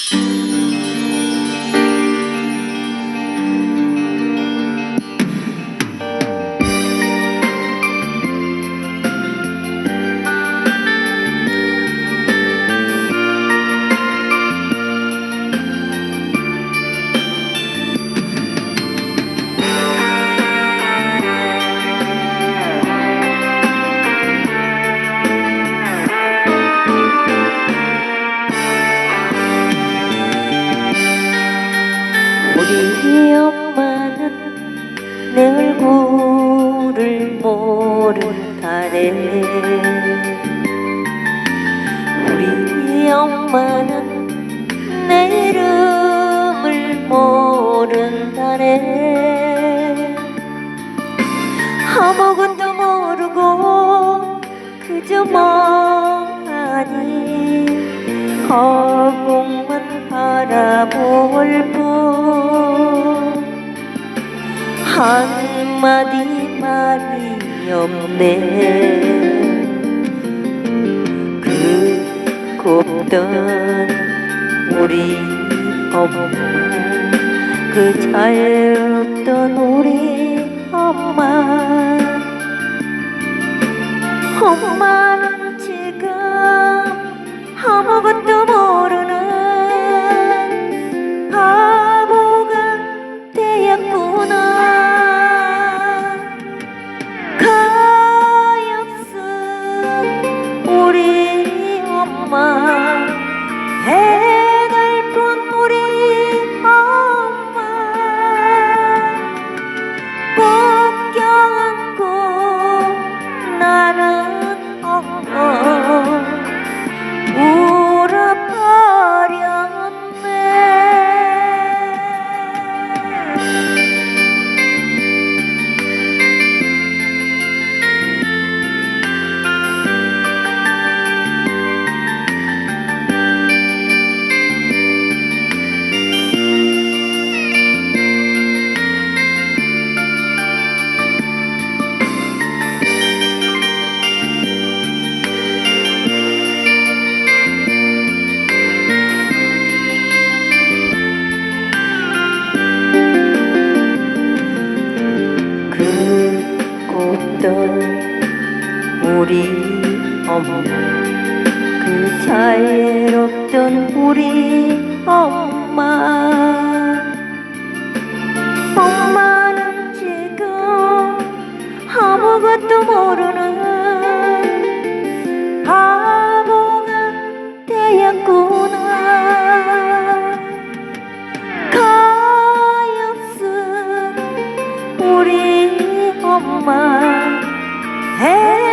you. 우리 엄마는 내 얼굴을 모른다네 우리 엄마는 내 이름을 모른다네 아무것도 모르고 그저 멍하니 허공만 바라볼 뿐 한마디 말이 없네. 그 곱던 우리 엄마 그 잘없던 우리 엄마 살던 우리 엄마 그 자애롭던 우리 엄마. 엄마는 지금 아무것도 모르는 바보가 되었구나. 가엾은 우리 엄마. Hey!